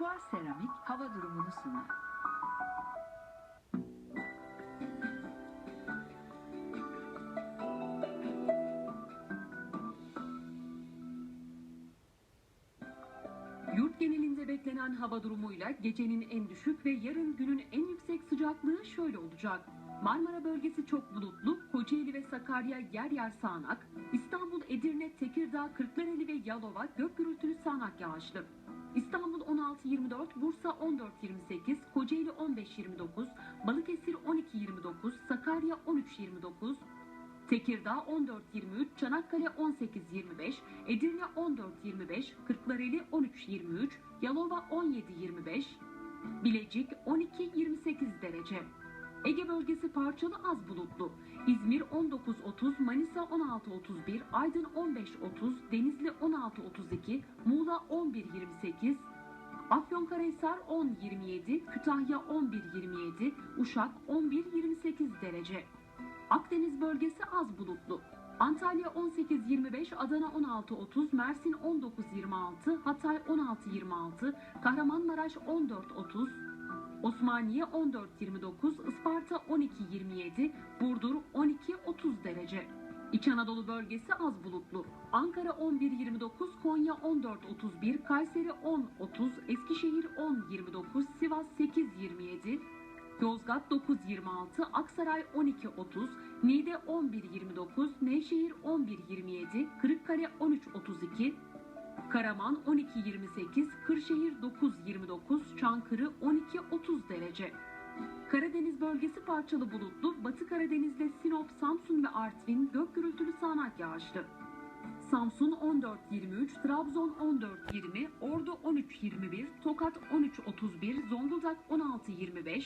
Aqua Seramik hava durumunu sunar. Yurt genelinde beklenen hava durumuyla gecenin en düşük ve yarın günün en yüksek sıcaklığı şöyle olacak. Marmara bölgesi çok bulutlu, Kocaeli ve Sakarya yer yer sağanak, İstanbul, Edirne, Tekirdağ, Kırklareli ve Yalova gök gürültülü sağanak yağışlı. İstanbul 16-24, Bursa 14-28, Kocaeli 15-29, Balıkesir 12-29, Sakarya 13-29, Tekirdağ 14-23, Çanakkale 18-25, Edirne 14-25, Kırklareli 13-23, Yalova 17-25, Bilecik 12-28 derece. Ege bölgesi parçalı az bulutlu. İzmir 19-30, Manisa 16-31, Aydın 15-30, Denizli 16-32, Muğla 11-28, Afyonkarahisar 10-27, Kütahya 11-27, Uşak 11-28 derece. Akdeniz bölgesi az bulutlu. Antalya 18-25, Adana 16-30, Mersin 19-26, Hatay 16-26, Kahramanmaraş 14-30, Osmaniye 14-29, Isparta 12-27, Burdur 12-30 derece. İç Anadolu bölgesi az bulutlu. Ankara 11-29, Konya 14-31, Kayseri 10-30, Eskişehir 10-29, Sivas 8-27, Yozgat 9.26, Aksaray 12.30, Niğde 11.29, Nevşehir 11.27, Kırıkkale 13.32, Karaman 12.28, Kırşehir 9.29, Çankırı 12.30 derece. Karadeniz bölgesi parçalı bulutlu, Batı Karadeniz'de Sinop, Samsun ve Artvin gök gürültülü sağanak yağışlı. Samsun 14.23, Trabzon 14.20, Ordu 13.21, Tokat 13.31, Zonguldak 16.25,